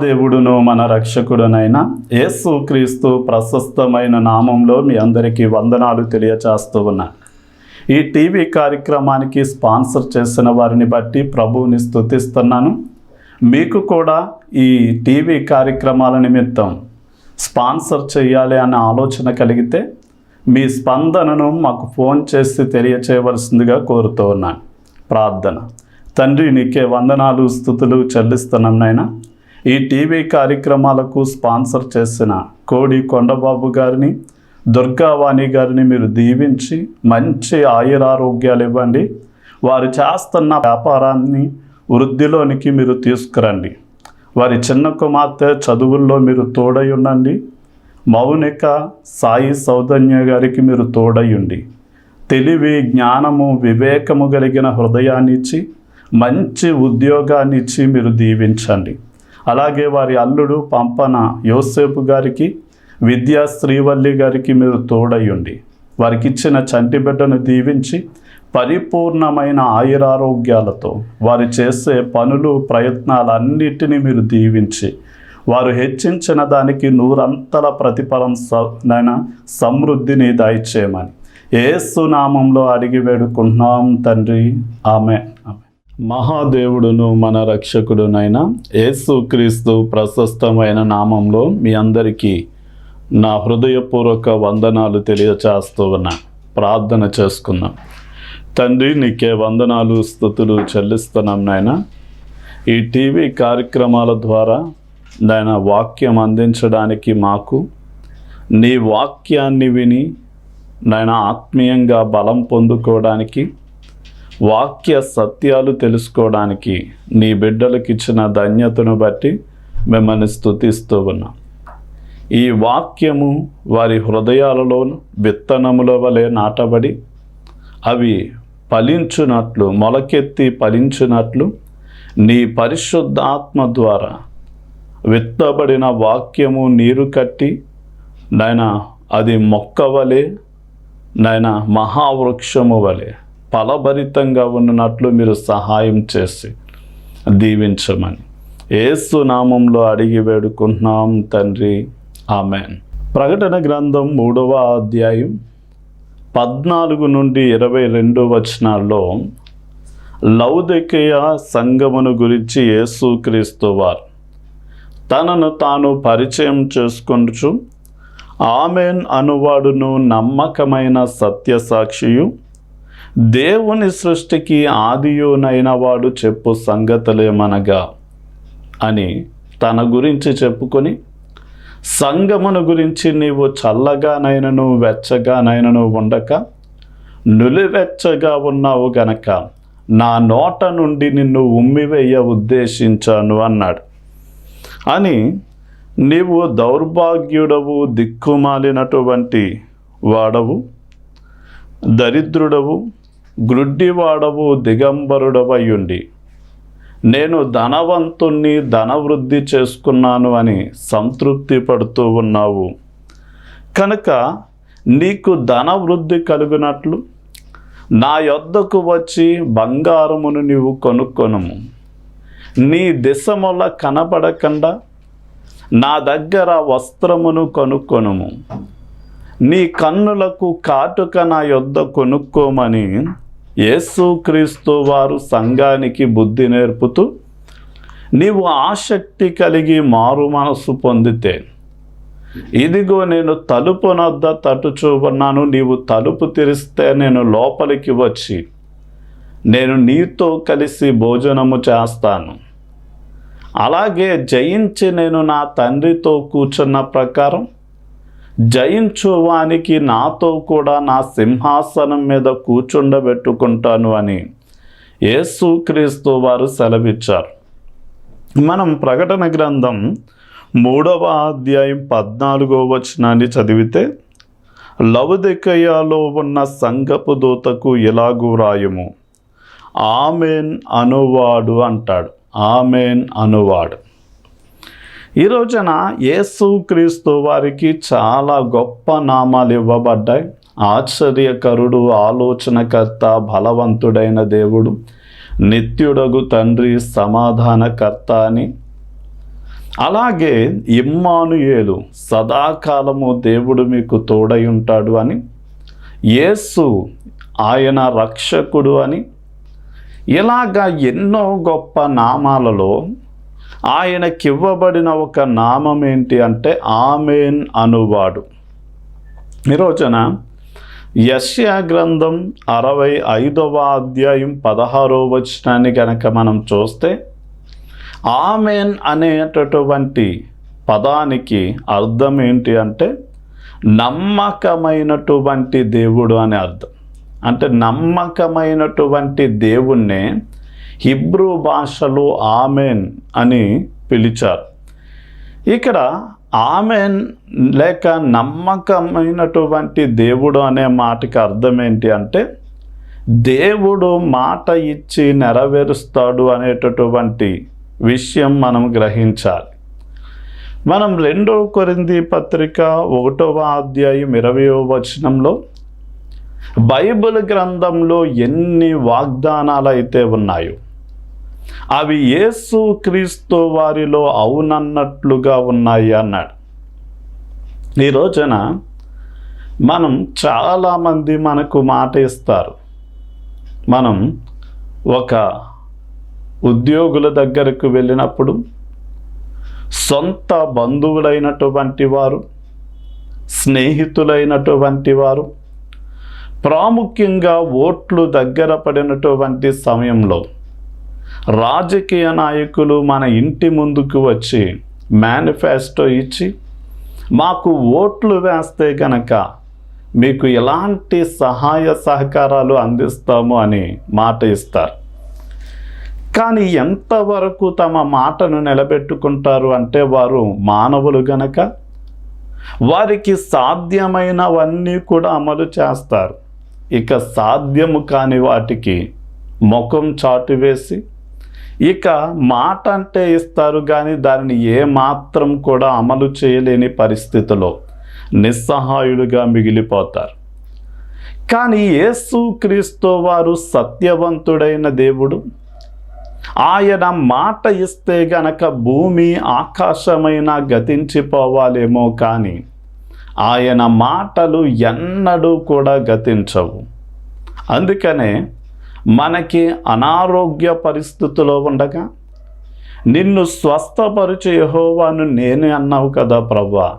మహాదేవుడును మన రక్షకుడునైన యేసు క్రీస్తు ప్రశస్తమైన నామంలో మీ అందరికీ వందనాలు తెలియచేస్తూ ఉన్నా. ఈ టీవీ కార్యక్రమానికి స్పాన్సర్ చేసిన వారిని బట్టి ప్రభువుని స్థుతిస్తున్నాను మీకు కూడా ఈ టీవీ కార్యక్రమాల నిమిత్తం స్పాన్సర్ చేయాలి అనే ఆలోచన కలిగితే మీ స్పందనను మాకు ఫోన్ చేసి తెలియచేయవలసిందిగా కోరుతూ ఉన్నాను. ప్రార్థన. తండ్రి నీకే వందనాలు స్థుతులు చెల్లిస్తున్నాం నాయన. ఈ టీవీ కార్యక్రమాలకు స్పాన్సర్ చేసిన కోడి కొండబాబు గారిని దుర్గావాణి గారిని మీరు దీవించి మంచి ఆయురారోగ్యాలు ఇవ్వండి. వారు చేస్తున్న వ్యాపారాన్ని వృద్ధిలోనికి మీరు తీసుకురండి. వారి చిన్న కుమార్తె చదువుల్లో మీరు తోడై ఉండండి. మౌనిక సాయి సౌదన్య గారికి మీరు తోడయ్యుండి తెలివి జ్ఞానము వివేకము కలిగిన హృదయాన్నిచ్చి మంచి ఉద్యోగాన్నిచ్చి మీరు దీవించండి. అలాగే వారి అల్లుడు పంపన యోసేపు గారికి విద్యా శ్రీవల్లి గారికి మీరు తోడయ్యుండి. వారికి ఇచ్చిన చంటి బిడ్డను దీవించి పరిపూర్ణమైన ఆయురారోగ్యాలతో వారు చేసే పనులు ప్రయత్నాలన్నిటినీ మీరు దీవించి వారు హెచ్చించిన దానికి నూరంతల ప్రతిఫలం స నైనా సమృద్ధిని దయచేయమని. ఏసునామంలో అడిగి వేడుకుంటున్నాం తండ్రి. ఆమె మహాదేవుడును మన రక్షకుడునైన యేసుక్రీస్తు ప్రశస్తమైన నామంలో మీ అందరికీ నా హృదయపూర్వక వందనాలు తెలియచేస్తూ ఉన్నా. ప్రార్థన చేసుకుందాం. తండ్రి నీకే వందనాలు స్థుతులు చెల్లిస్తున్నాం నాయన. ఈ టీవీ కార్యక్రమాల ద్వారా నాయన వాక్యం అందించడానికి మాకు నీ వాక్యాన్ని విని నాయన ఆత్మీయంగా బలం పొందుకోవడానికి వాక్య సత్యాలు తెలుసుకోవడానికి నీ బిడ్డలకు ఇచ్చిన ధన్యతను బట్టి మిమ్మల్ని స్థుతిస్తూ ఉన్నాం. ఈ వాక్యము వారి హృదయాలలో విత్తనముల వలె నాటబడి అవి ఫలించునట్లు మొలకెత్తి ఫలించునట్లు నీ పరిశుద్ధాత్మ ద్వారా విత్తబడిన వాక్యము నీరు కట్టి నాయన అది మొక్క వలె నాయన మహావృక్షము వలె ఫలభరితంగా ఉన్నట్లు మీరు సహాయం చేసి దీవించమని. ఏసు నామంలో అడిగి వేడుకుంటున్నాం తండ్రి. ఆమెన్. ప్రకటన గ్రంథం మూడవ అధ్యాయం పద్నాలుగు నుండి ఇరవై రెండు వచనాల్లో లౌదికేయ సంగమును గురించి యేసుక్రీస్తు వారు తనను తాను పరిచయం చేసుకొనుచు ఆమెన్ అనువాడును నమ్మకమైన సత్యసాక్షియు దేవుని సృష్టికి ఆదియోనైన వాడు చెప్పు సంగతులేమనగా అని తన గురించి చెప్పుకొని సంగమును గురించి నీవు చల్లగానైనను వెచ్చగానైనను ఉండక నులివెచ్చగా ఉన్నావు గనక నా నోట నుండి నిన్ను ఉమ్మివేయ ఉద్దేశించాను అన్నాడు. అని నీవు దౌర్భాగ్యుడవు దిక్కుమాలినటువంటి వాడవు దరిద్రుడవు గ్రుడ్డివాడవు దిగంబరుడవయ్యుండి నేను ధనవంతుణ్ణి ధనవృద్ధి చేసుకున్నాను అని సంతృప్తి పడుతూ ఉన్నావు. కనుక నీకు ధనవృద్ధి కలుగునట్లు నా యొద్దకు వచ్చి బంగారమును నీవు కొనుక్కొనుము. నీ దిశముల కనబడకుండా నా దగ్గర వస్త్రమును కొనుక్కొనుము. నీ కన్నులకు కాటుక నా యొద్ద కొనుక్కోమని యేసుక్రీస్తు వారు సంఘానికి బుద్ధి నేర్పుతూ నీవు ఆసక్తి కలిగి మారు మనసు పొందితే ఇదిగో నేను తలుపునొద్ద నొద్ద నీవు తలుపు తెరిస్తే నేను లోపలికి వచ్చి నేను నీతో కలిసి భోజనము చేస్తాను. అలాగే జయించి నేను నా తండ్రితో కూర్చున్న ప్రకారం జయించువానికి నాతో కూడా నా సింహాసనం మీద కూర్చుండబెట్టుకుంటాను అని యేసుక్రీస్తు వారు సెలవిచ్చారు. మనం ప్రకటన గ్రంథం మూడవ అధ్యాయం పద్నాలుగో వచనాన్ని చదివితే లవదికయాలో ఉన్న సంగపు దూతకు ఇలాగూ రాయము? ఆమెన్ అనువాడు అంటాడు. ఆమెన్ అనువాడు. ఈ రోజున యేసుక్రీస్తు వారికి చాలా గొప్ప నామాలు ఇవ్వబడ్డాయి. ఆశ్చర్యకరుడు ఆలోచనకర్త బలవంతుడైన దేవుడు నిత్యుడగు తండ్రి సమాధానకర్త అని. అలాగే ఇమ్మానుయేలు సదాకాలము దేవుడు మీకు తోడై ఉంటాడు అని. యేసు ఆయన రక్షకుడు అని. ఇలాగా ఎన్నో గొప్ప నామాలలో ఆయనకివ్వబడిన ఒక నామం ఏంటి అంటే ఆమెన్ అనువాడు. ఈ రోజున యశ్యా గ్రంథం అరవై ఐదవ అధ్యాయం పదహారో వచనాన్ని కనుక మనం చూస్తే ఆమెన్ అనేటటువంటి పదానికి అర్థం ఏంటి అంటే నమ్మకమైనటువంటి దేవుడు అని అర్థం. అంటే నమ్మకమైనటువంటి దేవుణ్ణే హిబ్రూ భాషలో ఆమెన్ అని పిలిచారు. ఇక్కడ ఆమెన్ లేక నమ్మకమైనటువంటి దేవుడు అనే మాటకి అర్థం ఏంటి అంటే దేవుడు మాట ఇచ్చి నెరవేరుస్తాడు అనేటటువంటి విషయం మనం గ్రహించాలి. మనం రెండో కొరింది పత్రిక ఒకటవ అధ్యాయం ఇరవయో వచనంలో బైబిల్ గ్రంథంలో ఎన్ని వాగ్దానాలు అయితే ఉన్నాయో అవి యేసు క్రీస్తు వారిలో అవునన్నట్లుగా ఉన్నాయి అన్నాడు. ఈ రోజున మనం చాలామంది మనకు మాట ఇస్తారు. మనం ఒక ఉద్యోగుల దగ్గరకు వెళ్ళినప్పుడు సొంత బంధువులైనటువంటి వారు స్నేహితులైనటువంటి వారు ప్రాముఖ్యంగా ఓట్లు దగ్గర పడినటువంటి సమయంలో రాజకీయ నాయకులు మన ఇంటి ముందుకు వచ్చి మేనిఫెస్టో ఇచ్చి మాకు ఓట్లు వేస్తే గనక మీకు ఎలాంటి సహాయ సహకారాలు అందిస్తాము అని మాట ఇస్తారు. కానీ ఎంతవరకు తమ మాటను నిలబెట్టుకుంటారు అంటే వారు మానవులు గనక వారికి సాధ్యమైనవన్నీ కూడా అమలు చేస్తారు. ఇక సాధ్యము కాని వాటికి ముఖం చాటు వేసి ఇక మాట అంటే ఇస్తారు కానీ దానిని ఏ మాత్రం కూడా అమలు చేయలేని పరిస్థితిలో నిస్సహాయులుగా మిగిలిపోతారు. కానీ యేసు క్రీస్తు వారు సత్యవంతుడైన దేవుడు. ఆయన మాట ఇస్తే గనక భూమి ఆకాశమైన గతించిపోవాలేమో కానీ ఆయన మాటలు ఎన్నడూ కూడా గతించవు. అందుకనే మనకి అనారోగ్య పరిస్థితిలో ఉండగా నిన్ను స్వస్థపరచు యహోవాను నేనే అన్నావు కదా ప్రవ్వా.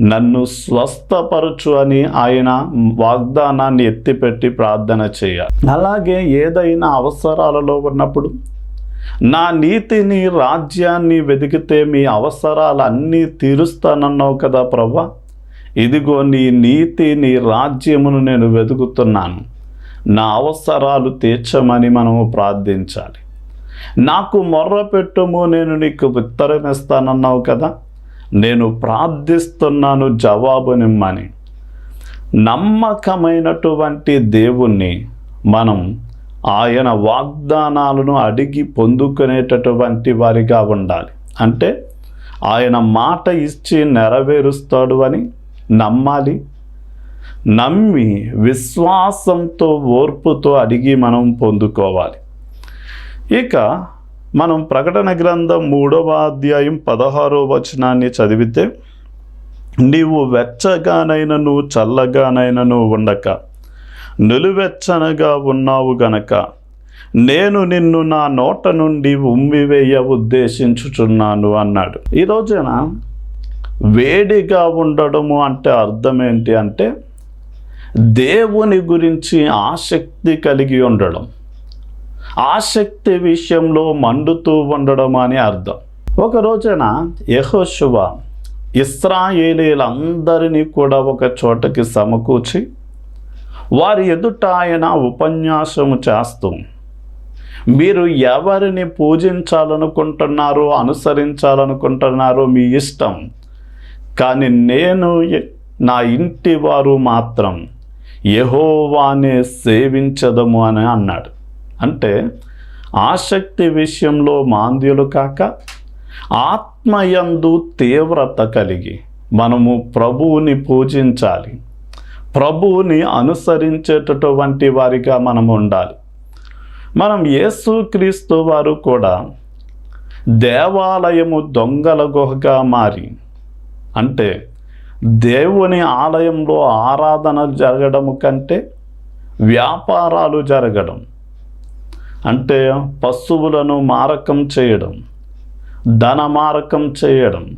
నన్ను స్వస్థపరచు అని ఆయన వాగ్దానాన్ని ఎత్తిపెట్టి ప్రార్థన చేయాలి. అలాగే ఏదైనా అవసరాలలో ఉన్నప్పుడు నా నీతిని రాజ్యాన్ని వెతికితే మీ అవసరాలన్నీ తీరుస్తానన్నావు కదా ప్రవ్వా. ఇదిగో నీ నీతి నీ రాజ్యమును నేను వెతుకుతున్నాను నా అవసరాలు తీర్చమని మనము ప్రార్థించాలి. నాకు మొర్ర పెట్టుము నేను నీకు ఉత్తరమిస్తానన్నావు కదా? నేను ప్రార్థిస్తున్నాను జవాబునిమ్మని. నమ్మకమైనటువంటి దేవుణ్ణి మనం ఆయన వాగ్దానాలను అడిగి పొందుకునేటటువంటి వారిగా ఉండాలి. అంటే ఆయన మాట ఇచ్చి నెరవేరుస్తాడు అని నమ్మాలి. నమ్మి విశ్వాసంతో ఓర్పుతో అడిగి మనం పొందుకోవాలి. ఇక మనం ప్రకటన గ్రంథం మూడవ అధ్యాయం పదహారో వచనాన్ని చదివితే నీవు వెచ్చగానైనను చల్లగానైనను ఉండక. నిలువెచ్చనగా ఉన్నావు గనక. నేను నిన్ను నా నోట నుండి ఉమ్మివేయ ఉద్దేశించుచున్నాను అన్నాడు. ఈ రోజున వేడిగా ఉండడము అంటే అర్థం ఏంటి అంటే దేవుని గురించి ఆసక్తి కలిగి ఉండడం. ఆసక్తి విషయంలో మండుతూ ఉండడం అని అర్థం. ఒక రోజున యహోశువ ఇస్రాయేలీలందరినీ కూడా ఒక చోటకి సమకూర్చి వారి ఎదుట ఆయన ఉపన్యాసము చేస్తూ మీరు ఎవరిని పూజించాలనుకుంటున్నారో అనుసరించాలనుకుంటున్నారో మీ ఇష్టం. కానీ నేను నా ఇంటి వారు మాత్రం యహోవానే సేవించదము అని అన్నాడు. అంటే ఆసక్తి విషయంలో మాంద్యులు కాక ఆత్మయందు తీవ్రత కలిగి మనము ప్రభువుని పూజించాలి. ప్రభువుని అనుసరించేటటువంటి వారిగా మనం ఉండాలి. మనం యేసుక్రీస్తు వారు కూడా దేవాలయము దొంగల గుహగా మారి అంటే దేవుని ఆలయంలో ఆరాధన జరగడం కంటే వ్యాపారాలు జరగడం అంటే పశువులను మారకం చేయడం ధన మారకం చేయడం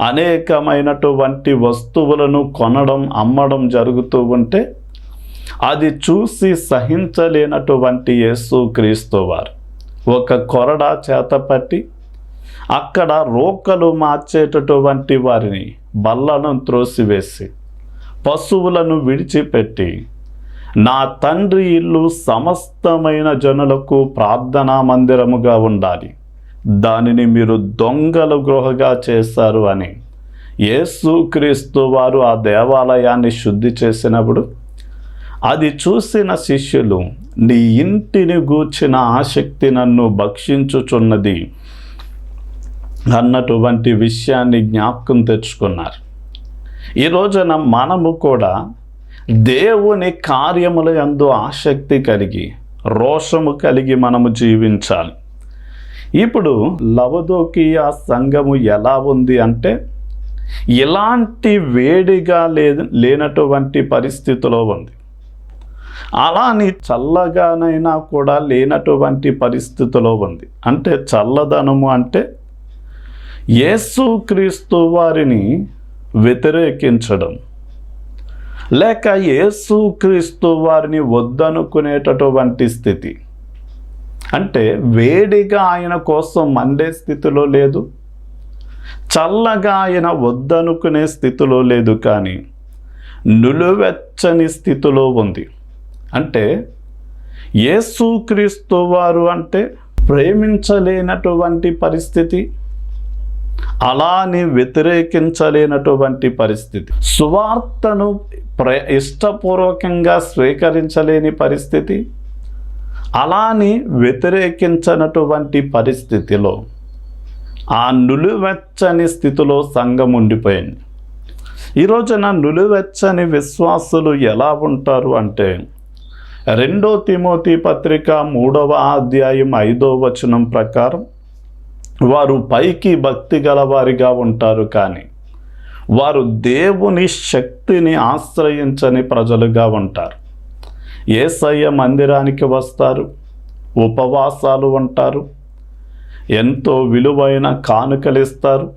అనేకమైనటువంటి వస్తువులను కొనడం అమ్మడం జరుగుతూ ఉంటే అది చూసి సహించలేనటువంటి యేసు క్రీస్తు వారు. ఒక కొరడా చేతపట్టి అక్కడ రోకలు మార్చేటటువంటి వారిని బల్లను త్రోసివేసి పశువులను విడిచిపెట్టి నా తండ్రి ఇల్లు సమస్తమైన జనులకు ప్రార్థనా మందిరముగా ఉండాలి. దానిని మీరు దొంగల గృహగా చేశారు అని యేసుక్రీస్తు వారు ఆ దేవాలయాన్ని శుద్ధి చేసినప్పుడు అది చూసిన శిష్యులు నీ ఇంటిని గూర్చిన ఆసక్తి నన్ను భక్షించుచున్నది. అన్నటువంటి విషయాన్ని జ్ఞాపకం తెచ్చుకున్నారు. ఈ రోజున మనము కూడా దేవుని కార్యముల యందు ఆసక్తి కలిగి రోషము కలిగి మనము జీవించాలి. ఇప్పుడు లవదోకియ సంఘము ఎలా ఉంది అంటే ఎలాంటి వేడిగా లే లేనటువంటి పరిస్థితిలో ఉంది. అలాని చల్లగానైనా కూడా లేనటువంటి పరిస్థితిలో ఉంది. అంటే చల్లదనము అంటే యేసుక్రీస్తు వారిని వ్యతిరేకించడం. లేక యేసుక్రీస్తు వారిని వద్దనుకునేటటువంటి స్థితి. అంటే వేడిగా ఆయన కోసం మండే స్థితిలో లేదు. చల్లగా ఆయన వద్దనుకునే స్థితిలో లేదు కానీ నులువెచ్చని స్థితిలో ఉంది. అంటే యేసుక్రీస్తు వారు అంటే ప్రేమించలేనటువంటి పరిస్థితి. అలాని వ్యతిరేకించలేనటువంటి పరిస్థితి. సువార్తను ప్ర ఇష్టపూర్వకంగా స్వీకరించలేని పరిస్థితి. అలాని వ్యతిరేకించనటువంటి పరిస్థితిలో ఆ నులువెచ్చని స్థితిలో సంఘం ఉండిపోయింది. ఈ రోజున నులువెచ్చని విశ్వాసులు ఎలా ఉంటారు అంటే రెండో తిమోతి పత్రిక మూడవ అధ్యాయం ఐదో వచనం ప్రకారం వారు పైకి భక్తి గలవారిగా ఉంటారు కానీ వారు దేవుని శక్తిని ఆశ్రయించని ప్రజలుగా ఉంటారు. ఏసయ్య మందిరానికి వస్తారు ఉపవాసాలు ఉంటారు ఎంతో విలువైన కానుకలిస్తారు.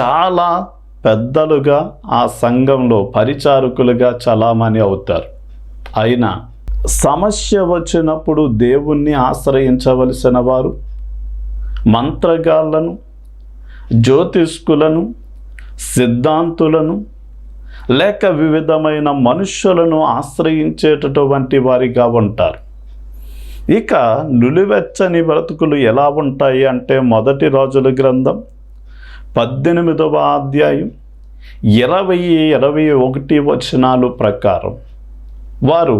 చాలా పెద్దలుగా ఆ సంఘంలో పరిచారకులుగా చలామణి అవుతారు. అయినా సమస్య వచ్చినప్పుడు దేవుణ్ణి ఆశ్రయించవలసిన వారు మంత్రగాళ్ళను జ్యోతిష్కులను సిద్ధాంతులను లేక వివిధమైన మనుష్యులను ఆశ్రయించేటటువంటి వారిగా ఉంటారు. ఇక నులివెచ్చని బ్రతుకులు ఎలా ఉంటాయి అంటే మొదటి రోజుల గ్రంథం పద్దెనిమిదవ అధ్యాయం ఇరవై ఇరవై ఒకటి వచనాలు ప్రకారం వారు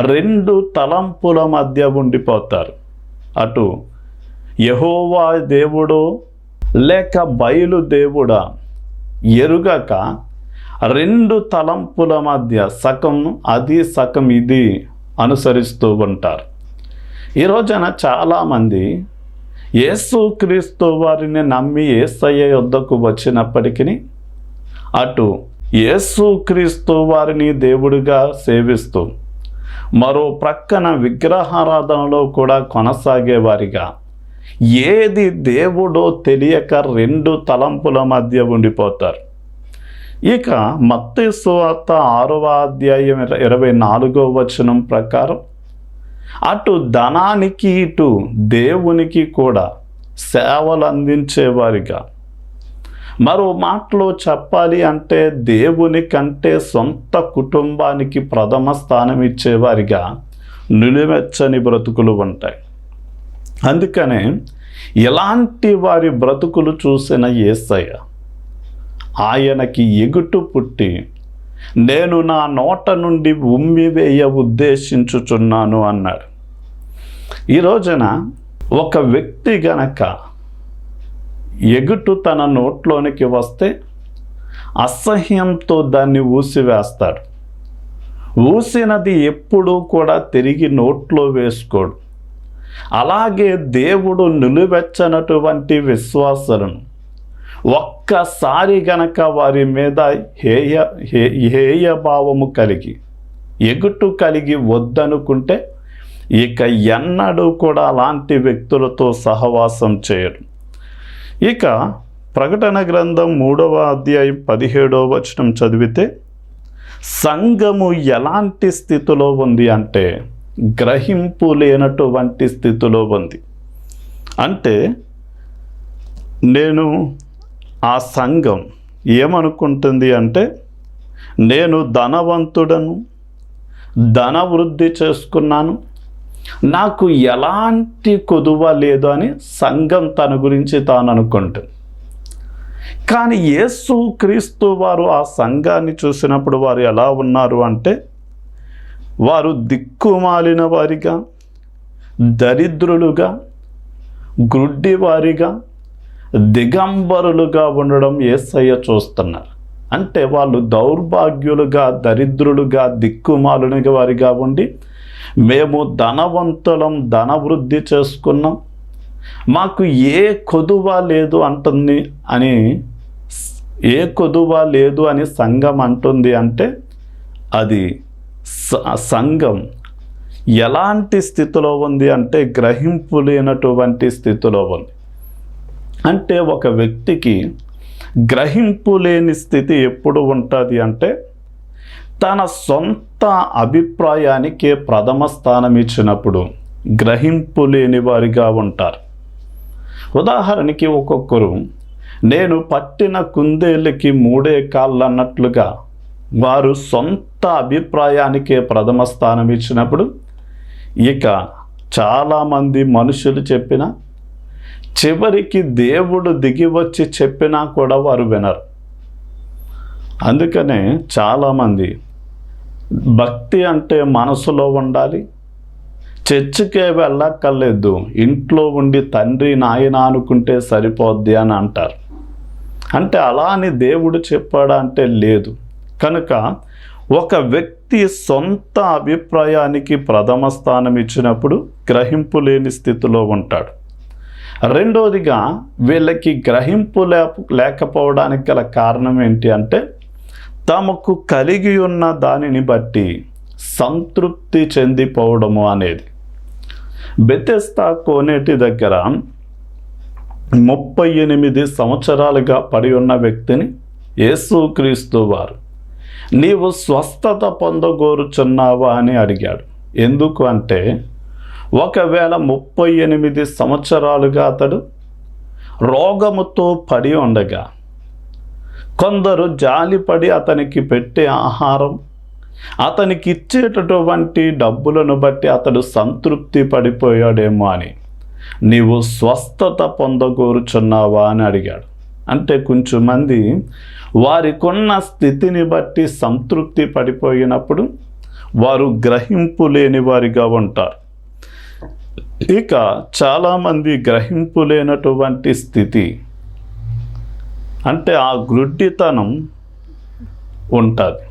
రెండు తలంపుల మధ్య ఉండిపోతారు. అటు యహోవా దేవుడు లేక బయలు దేవుడా ఎరుగక రెండు తలంపుల మధ్య సగం అది సగం ఇది అనుసరిస్తూ ఉంటారు. ఈ రోజున చాలామంది యేసుక్రీస్తు వారిని నమ్మి ఏసయ్య యొద్దకు వచ్చినప్పటికీ అటు యేసుక్రీస్తు వారిని దేవుడిగా సేవిస్తూ మరో ప్రక్కన విగ్రహారాధనలో కూడా కొనసాగేవారిగా ఏది దేవుడో తెలియక రెండు తలంపుల మధ్య ఉండిపోతారు. ఇక మత్తి సువార్త ఆరవ అధ్యాయం ఇర- ఇరవై నాలుగో వచనం ప్రకారం అటు ధనానికి ఇటు దేవునికి కూడా సేవలు అందించేవారిగా మరో మాటలో చెప్పాలి అంటే దేవుని కంటే సొంత కుటుంబానికి ప్రథమ స్థానం ఇచ్చేవారిగా నిలువెచ్చని బ్రతుకులు ఉంటాయి. అందుకనే ఎలాంటి వారి బ్రతుకులు చూసిన ఏసయ్య ఆయనకి ఎగుటు పుట్టి నేను నా నోట నుండి ఉమ్మివేయ ఉద్దేశించుచున్నాను అన్నాడు. ఈ రోజున ఒక వ్యక్తి గనక ఎగుటు తన నోట్లోనికి వస్తే అసహ్యంతో దాన్ని ఊసివేస్తాడు. ఊసినది ఎప్పుడూ కూడా తిరిగి నోట్లో వేసుకోడు. అలాగే దేవుడు నిలువెచ్చనటువంటి విశ్వాసులను ఒక్కసారి గనక వారి మీద హేయ హే హేయ భావము కలిగి ఎగుటు కలిగి వద్దనుకుంటే ఇక ఎన్నడూ కూడా అలాంటి వ్యక్తులతో సహవాసం చేయడం ఇక ప్రకటన గ్రంథం మూడవ అధ్యాయం పదిహేడవ వచనం చదివితే సంఘము ఎలాంటి స్థితిలో ఉంది అంటే గ్రహింపు లేనటువంటి స్థితిలో ఉంది. అంటే నేను ఆ సంఘం ఏమనుకుంటుంది అంటే నేను ధనవంతుడను ధన వృద్ధి చేసుకున్నాను నాకు ఎలాంటి కొదువ లేదు అని సంఘం తన గురించి తాను అనుకుంటుంది. కానీ యేసు క్రీస్తు వారు ఆ సంఘాన్ని చూసినప్పుడు వారు ఎలా ఉన్నారు అంటే వారు దిక్కుమాలిన వారిగా దరిద్రులుగా గ్రుడ్డివారిగా దిగంబరులుగా ఉండడం ఏసయ్య చూస్తున్నారు. అంటే వాళ్ళు దౌర్భాగ్యులుగా దరిద్రులుగా దిక్కుమాలిన వారిగా ఉండి మేము ధనవంతులం ధనవృద్ధి చేసుకున్నాం. మాకు ఏ కొదువ లేదు అంటుంది అని ఏ కొదువ లేదు అని సంఘం అంటుంది అంటే అది సంఘం ఎలాంటి స్థితిలో ఉంది అంటే గ్రహింపు లేనటువంటి స్థితిలో ఉంది. అంటే ఒక వ్యక్తికి గ్రహింపు లేని స్థితి ఎప్పుడు ఉంటుంది అంటే తన సొంత అభిప్రాయానికే ప్రథమ స్థానం ఇచ్చినప్పుడు గ్రహింపు లేని వారిగా ఉంటారు. ఉదాహరణకి ఒక్కొక్కరు నేను పట్టిన కుందేళ్ళకి మూడే కాళ్ళు అన్నట్లుగా వారు సొంత అభిప్రాయానికే ప్రథమ స్థానం ఇచ్చినప్పుడు ఇక చాలామంది మనుషులు చెప్పిన చివరికి దేవుడు దిగి వచ్చి చెప్పినా కూడా వారు వినరు. అందుకనే చాలామంది భక్తి అంటే మనసులో ఉండాలి చర్చికే వెళ్ళక్కర్లేదు ఇంట్లో ఉండి తండ్రి నాయన అనుకుంటే సరిపోద్ది అని అంటారు. అంటే అలా అని దేవుడు చెప్పాడా అంటే లేదు. కనుక ఒక వ్యక్తి సొంత అభిప్రాయానికి ప్రథమ స్థానం ఇచ్చినప్పుడు గ్రహింపు లేని స్థితిలో ఉంటాడు. రెండవదిగా వీళ్ళకి గ్రహింపు లేకపోవడానికి గల కారణం ఏంటి అంటే తమకు కలిగి ఉన్న దానిని బట్టి సంతృప్తి చెందిపోవడము అనేది. బెతెస్తా కోనేటి దగ్గర ముప్పై ఎనిమిది సంవత్సరాలుగా పడి ఉన్న వ్యక్తిని యేసుక్రీస్తు వారు నీవు స్వస్థత పొందగోరుచున్నావా అని అడిగాడు. ఎందుకు అంటే ఒకవేళ ముప్పై ఎనిమిది సంవత్సరాలుగా అతడు రోగముతో పడి ఉండగా కొందరు జాలిపడి అతనికి పెట్టే ఆహారం అతనికి ఇచ్చేటటువంటి డబ్బులను బట్టి అతడు సంతృప్తి పడిపోయాడేమో అని. నీవు స్వస్థత పొందగోరుచున్నావా అని అడిగాడు. అంటే కొంచెం మంది వారికున్న స్థితిని బట్టి సంతృప్తి పడిపోయినప్పుడు వారు గ్రహింపు లేని వారిగా ఉంటారు. ఇక చాలామంది గ్రహింపు లేనటువంటి స్థితి అంటే ఆ గ్రుడ్డితనం ఉంటుంది.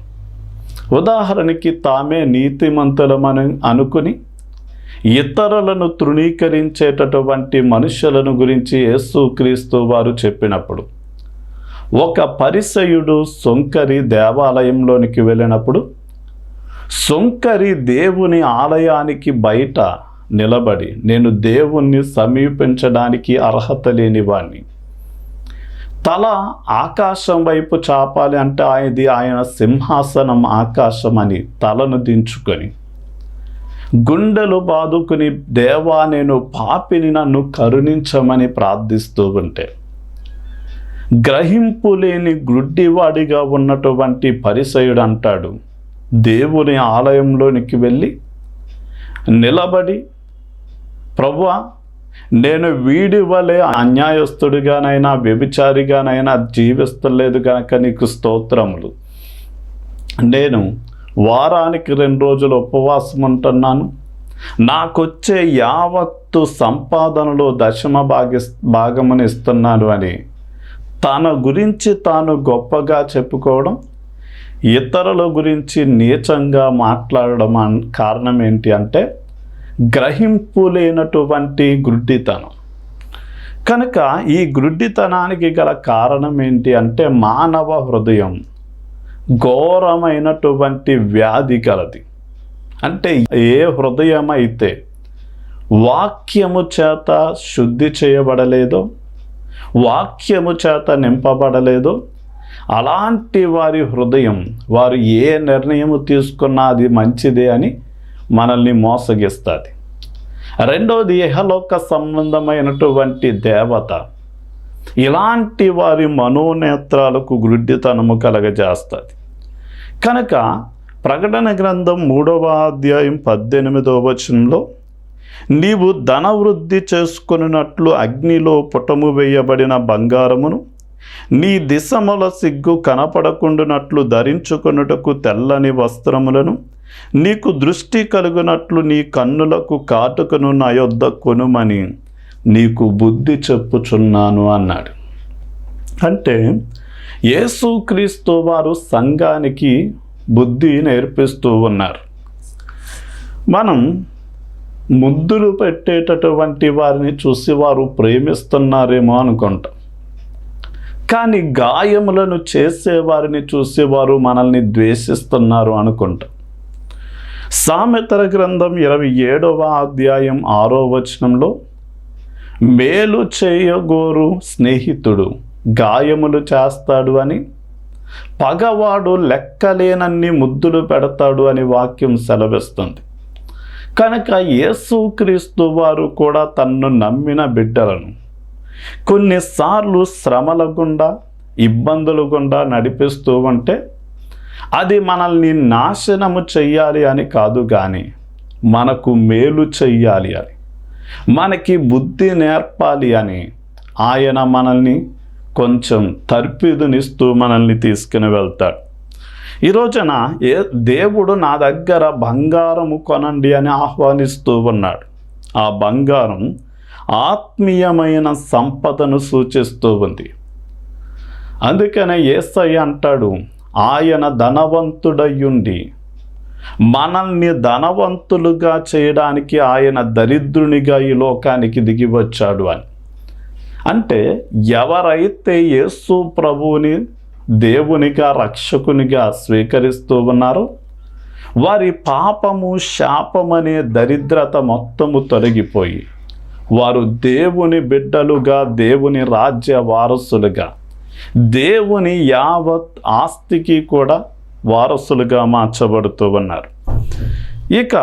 ఉదాహరణకి తామే నీతిమంతులమని అనుకుని ఇతరులను తృణీకరించేటటువంటి మనుషులను గురించి యేసుక్రీస్తు వారు చెప్పినప్పుడు ఒక పరిసయుడు సొంకరి దేవాలయంలోనికి వెళ్ళినప్పుడు సొంకరి దేవుని ఆలయానికి బయట నిలబడి నేను దేవుణ్ణి సమీపించడానికి అర్హత లేనివాణ్ణి తల ఆకాశం వైపు చాపాలి అంటే ఆయనది ఆయన సింహాసనం ఆకాశం అని తలను దించుకొని గుండెలు బాదుకుని దేవా నేను పాపిని నన్ను కరుణించమని ప్రార్థిస్తూ ఉంటే గ్రహింపు లేని గుడ్డివాడిగా ఉన్నటువంటి పరిసయుడు అంటాడు. దేవుని ఆలయంలోనికి వెళ్ళి నిలబడి ప్రభువా నేను వీడి వలె అన్యాయస్తుడిగానైనా వ్యభిచారిగానైనా జీవిస్తలేదు కనుక నీకు స్తోత్రములు. నేను వారానికి రెండు రోజులు ఉపవాసం ఉంటున్నాను. నాకొచ్చే యావత్తు సంపాదనలో దశమ భాగి భాగముని ఇస్తున్నాను అని తన గురించి తాను గొప్పగా చెప్పుకోవడం ఇతరుల గురించి నీచంగా మాట్లాడడం కారణం ఏంటి అంటే గ్రహింపు లేనటువంటి గుడ్డితనం. కనుక ఈ గుడ్డితనానికి గల కారణం ఏంటి అంటే మానవ హృదయం ఘోరమైనటువంటి వ్యాధి కలది. అంటే ఏ హృదయం అయితే వాక్యము చేత శుద్ధి చేయబడలేదో వాక్యము చేత నింపబడలేదో. అలాంటి వారి హృదయం వారు ఏ నిర్ణయము తీసుకున్నా అది మంచిదే అని మనల్ని మోసగిస్తుంది. రెండవది ఇహలోక సంబంధమైనటువంటి దేవత. ఇలాంటి వారి మనోనేత్రాలకు గృడ్డితనము కలగజేస్తుంది. కనుక ప్రకటన గ్రంథం మూడవ అధ్యాయం పద్దెనిమిదవ వచనంలో నీవు ధనవృద్ధి చేసుకున్నట్లు అగ్నిలో పుటము వేయబడిన బంగారమును నీ దిశముల సిగ్గు కనపడకుండునట్లు ధరించుకొనుటకు తెల్లని వస్త్రములను నీకు దృష్టి కలుగునట్లు నీ కన్నులకు కాటుకను నా యొద్ద కొనుమని నీకు బుద్ధి చెప్పుచున్నాను అన్నాడు. అంటే యేసుక్రీస్తు వారు సంఘానికి బుద్ధి నేర్పిస్తూ ఉన్నారు. మనం ముద్దులు పెట్టేటటువంటి వారిని చూసి వారు ప్రేమిస్తున్నారేమో అనుకుంటాం. కానీ గాయములను చేసేవారిని చూసి వారు మనల్ని ద్వేషిస్తున్నారు అనుకుంటాం. సామెతర గ్రంథం ఇరవై ఏడవ అధ్యాయం ఆరో వచనంలో మేలు చేయగోరు స్నేహితుడు గాయములు చేస్తాడు అని పగవాడు లెక్కలేనన్ని ముద్దులు పెడతాడు అని వాక్యం సెలవిస్తుంది. కనుక యేసుక్రీస్తు వారు కూడా తన్ను నమ్మిన బిడ్డలను కొన్నిసార్లు శ్రమల గుండా ఇబ్బందుల గుండా నడిపిస్తూ ఉంటే అది మనల్ని నాశనము చెయ్యాలి అని కాదు కానీ మనకు మేలు చెయ్యాలి అని మనకి బుద్ధి నేర్పాలి అని ఆయన మనల్ని కొంచెం తర్పిదునిస్తూ మనల్ని తీసుకుని వెళ్తాడు. ఈ రోజున ఏ దేవుడు నా దగ్గర బంగారము కొనండి అని ఆహ్వానిస్తూ ఉన్నాడు. ఆ బంగారం ఆత్మీయమైన సంపదను సూచిస్తూ ఉంది. అందుకనే ఏసయ్య అంటాడు ఆయన ధనవంతుడయ్యుండి మనల్ని ధనవంతులుగా చేయడానికి ఆయన దరిద్రునిగా ఈ లోకానికి దిగి వచ్చాడు అని. అంటే ఎవరైతే యేసు ప్రభువుని దేవునిగా రక్షకునిగా స్వీకరిస్తూ ఉన్నారు. వారి పాపము శాపమనే దరిద్రత మొత్తము తొలగిపోయి వారు దేవుని బిడ్డలుగా దేవుని రాజ్య వారసులుగా దేవుని యావత్ ఆస్తికి కూడా వారసులుగా మార్చబడుతూ ఉన్నారు. ఇక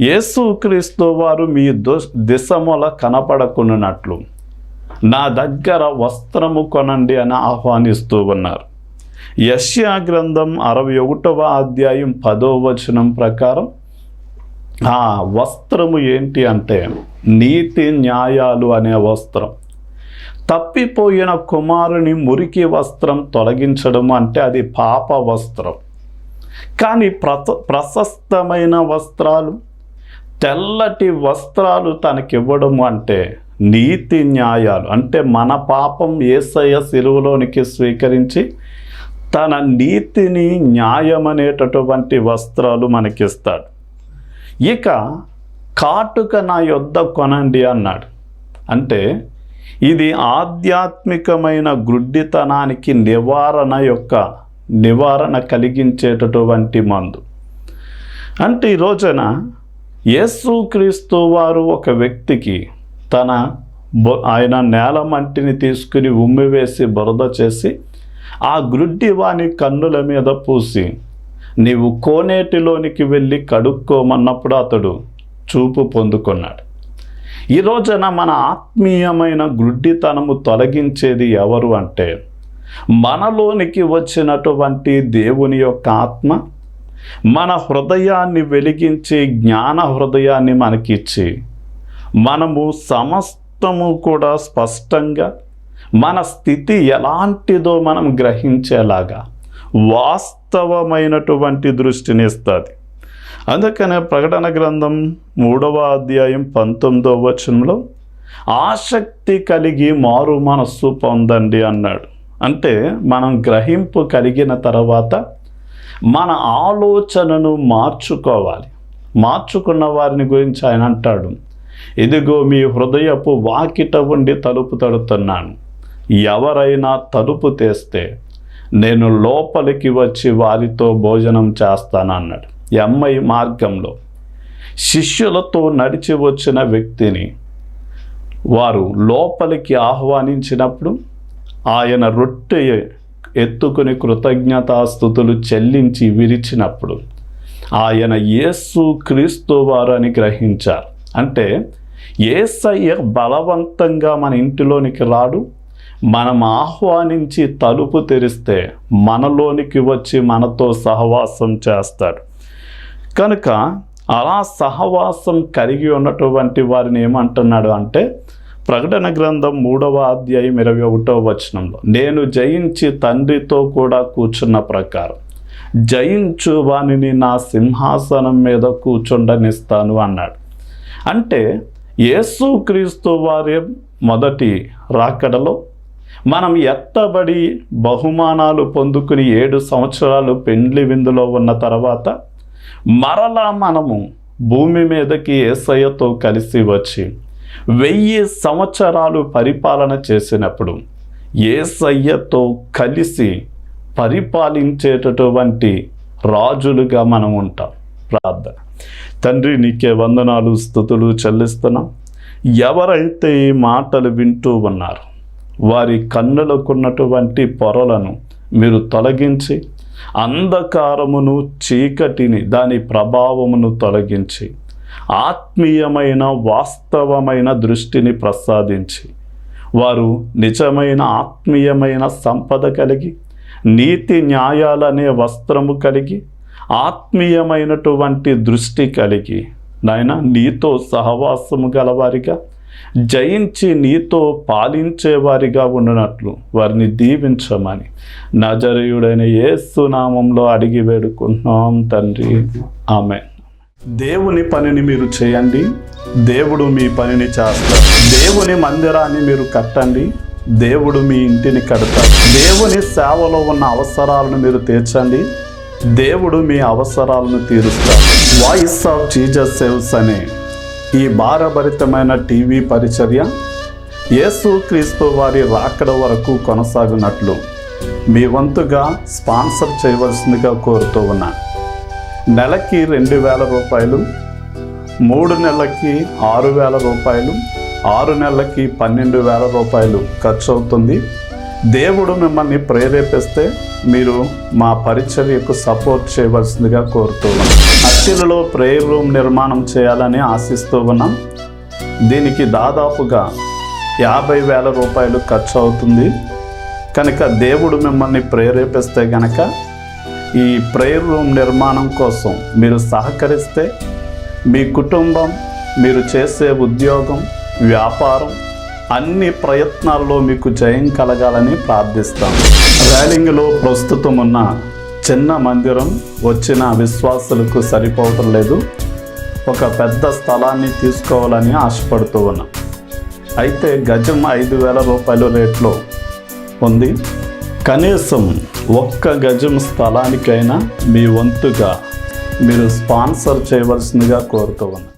యేసుక్రీస్తు వారు మీ దు దిశముల కనపడకున్నట్లు నా దగ్గర వస్త్రము కొనండి అని ఆహ్వానిస్తూ ఉన్నారు. యశ్యా గ్రంథం అరవై ఒకటవ అధ్యాయం పదో వచనం ప్రకారం ఆ వస్త్రము ఏంటి అంటే నీతి న్యాయాలు అనే వస్త్రం. తప్పిపోయిన కుమారుని మురికి వస్త్రం తొలగించడం అంటే అది పాప వస్త్రం. కానీ ప్రస ప్రశస్తమైన వస్త్రాలు తెల్లటి వస్త్రాలు తనకివ్వడం అంటే నీతి న్యాయాలు. అంటే మన పాపం ఏసయ్య సెలువులోనికి స్వీకరించి తన నీతిని న్యాయమనేటటువంటి వస్త్రాలు మనకిస్తాడు. ఇక కాటుక నా యొద్ద కొనండి అన్నాడు. అంటే ఇది ఆధ్యాత్మికమైన గ్రుడ్డితనానికి నివారణ యొక్క నివారణ కలిగించేటటువంటి మందు. అంటే ఈ రోజున యేసుక్రీస్తు వారు ఒక వ్యక్తికి తన ఆయన నేల మంటిని తీసుకుని ఉమ్మివేసి బురద చేసి ఆ గ్రుడ్డి వాని కన్నుల మీద పూసి నీవు కోనేటిలోనికి వెళ్ళి కడుక్కోమన్నప్పుడు అతడు చూపు పొందుకున్నాడు. ఈ రోజున మన ఆత్మీయమైన గ్రుడ్డితనము తొలగించేది ఎవరు అంటే మనలోనికి వచ్చినటువంటి దేవుని యొక్క ఆత్మ మన హృదయాన్ని వెలిగించి జ్ఞాన హృదయాన్ని మనకిచ్చి మనము సమస్తము కూడా స్పష్టంగా మన స్థితి ఎలాంటిదో మనం గ్రహించేలాగా వాస్తవమైనటువంటి దృష్టిని ఇస్తుంది. అందుకనే ప్రకటన గ్రంథం మూడవ అధ్యాయం పంతొమ్మిదవ వచనంలో ఆసక్తి కలిగి మారు మనస్సు పొందండి అన్నాడు. అంటే మనం గ్రహింపు కలిగిన తర్వాత మన ఆలోచనను మార్చుకోవాలి. మార్చుకున్న వారిని గురించి ఆయన అంటాడు. ఇదిగో మీ హృదయపు వాకిట ఉండి తలుపు తడుతున్నాను. ఎవరైనా తలుపు తెస్తే నేను లోపలికి వచ్చి వారితో భోజనం చేస్తానన్నాడు. ఈ అమ్మాయి మార్గంలో శిష్యులతో నడిచి వచ్చిన వ్యక్తిని వారు లోపలికి ఆహ్వానించినప్పుడు ఆయన రొట్టె ఎత్తుకుని కృతజ్ఞతాస్థుతులు చెల్లించి విరిచినప్పుడు ఆయన యేసు క్రీస్తు వారు అని గ్రహించారు. అంటే ఏసయ్య బలవంతంగా మన ఇంటిలోనికి రాడు మనం ఆహ్వానించి తలుపు తెరిస్తే మనలోనికి వచ్చి మనతో సహవాసం చేస్తాడు. కనుక అలా సహవాసం కలిగి ఉన్నటువంటి వారిని ఏమంటున్నాడు అంటే ప్రకటన గ్రంథం మూడవ అధ్యాయం ఇరవై ఒకటో వచనంలో నేను జయించి తండ్రితో కూడా కూర్చున్న ప్రకారం జయించు వానిని నా సింహాసనం మీద కూర్చుండనిస్తాను అన్నాడు. అంటే యేసుక్రీస్తు వారి మొదటి రాకడలో మనం ఎత్తబడి బహుమానాలు పొందుకుని ఏడు సంవత్సరాలు పెండ్లి విందులో ఉన్న తర్వాత మరలా మనము భూమి మీదకి ఏసయ్యతో కలిసి వచ్చి వెయ్యి సంవత్సరాలు పరిపాలన చేసినప్పుడు ఏసయ్యతో కలిసి పరిపాలించేటటువంటి రాజులుగా మనం ఉంటాం. ప్రార్థన. తండ్రి నీకే వందనాలు స్థుతులు చెల్లిస్తున్నాం. ఎవరైతే ఈ మాటలు వింటూ ఉన్నారు వారి కన్నులకున్నటువంటి పొరలను మీరు తొలగించి అంధకారమును చీకటిని దాని ప్రభావమును తొలగించి ఆత్మీయమైన వాస్తవమైన దృష్టిని ప్రసాదించి వారు నిజమైన ఆత్మీయమైన సంపద కలిగి నీతి న్యాయాలనే వస్త్రము కలిగి ఆత్మీయమైనటువంటి దృష్టి కలిగి నాయన నీతో సహవాసము గలవారిగా జయించి నీతో పాలించేవారిగా ఉండనట్లు వారిని దీవించమని నజరయుడైన యేసు నామంలో అడిగి వేడుకుంటున్నాం తండ్రి. ఆమె దేవుని పనిని మీరు చేయండి దేవుడు మీ పనిని చేస్తారు దేవుని మందిరాన్ని మీరు కట్టండి దేవుడు మీ ఇంటిని కడతాడు. దేవుని సేవలో ఉన్న అవసరాలను మీరు తీర్చండి దేవుడు మీ అవసరాలను తీరుస్తాడు. వాయిస్ ఆఫ్ జీజస్ సేవ్స్ అనే. ఈ భారభరితమైన టీవీ పరిచర్య యేసు క్రీస్తు వారి రాకడ వరకు కొనసాగినట్లు మీ వంతుగా స్పాన్సర్ చేయవలసిందిగా కోరుతూ ఉన్నా. నెలకి రెండు వేల రూపాయలు మూడు నెలలకి ఆరు వేల రూపాయలు ఆరు నెలలకి పన్నెండు వేల రూపాయలు ఖర్చు అవుతుంది దేవుడు మిమ్మల్ని ప్రేరేపిస్తే మీరు మా పరిచర్యకు సపోర్ట్ చేయవలసిందిగా కోరుతూ ఉన్నాం. అత్తిలలో ప్రేయర్ రూమ్ నిర్మాణం చేయాలని ఆశిస్తూ ఉన్నాం. దీనికి దాదాపుగా యాభై వేల రూపాయలు ఖర్చు అవుతుంది. కనుక దేవుడు మిమ్మల్ని ప్రేరేపిస్తే గనక ఈ ప్రేయర్ రూమ్ నిర్మాణం కోసం మీరు సహకరిస్తే మీ కుటుంబం మీరు చేసే ఉద్యోగం వ్యాపారం అన్ని ప్రయత్నాల్లో మీకు జయం కలగాలని ప్రార్థిస్తాం. ర్యాలింగ్లో ప్రస్తుతం ఉన్న చిన్న మందిరం వచ్చిన విశ్వాసులకు సరిపోవటం లేదు. ఒక పెద్ద స్థలాన్ని తీసుకోవాలని ఆశపడుతూ ఉన్నాం. అయితే గజం ఐదు వేల రూపాయల రేట్లో ఉంది. కనీసం ఒక్క గజం స్థలానికైనా మీ వంతుగా మీరు స్పాన్సర్ చేయవలసిందిగా కోరుతూ ఉన్నాం.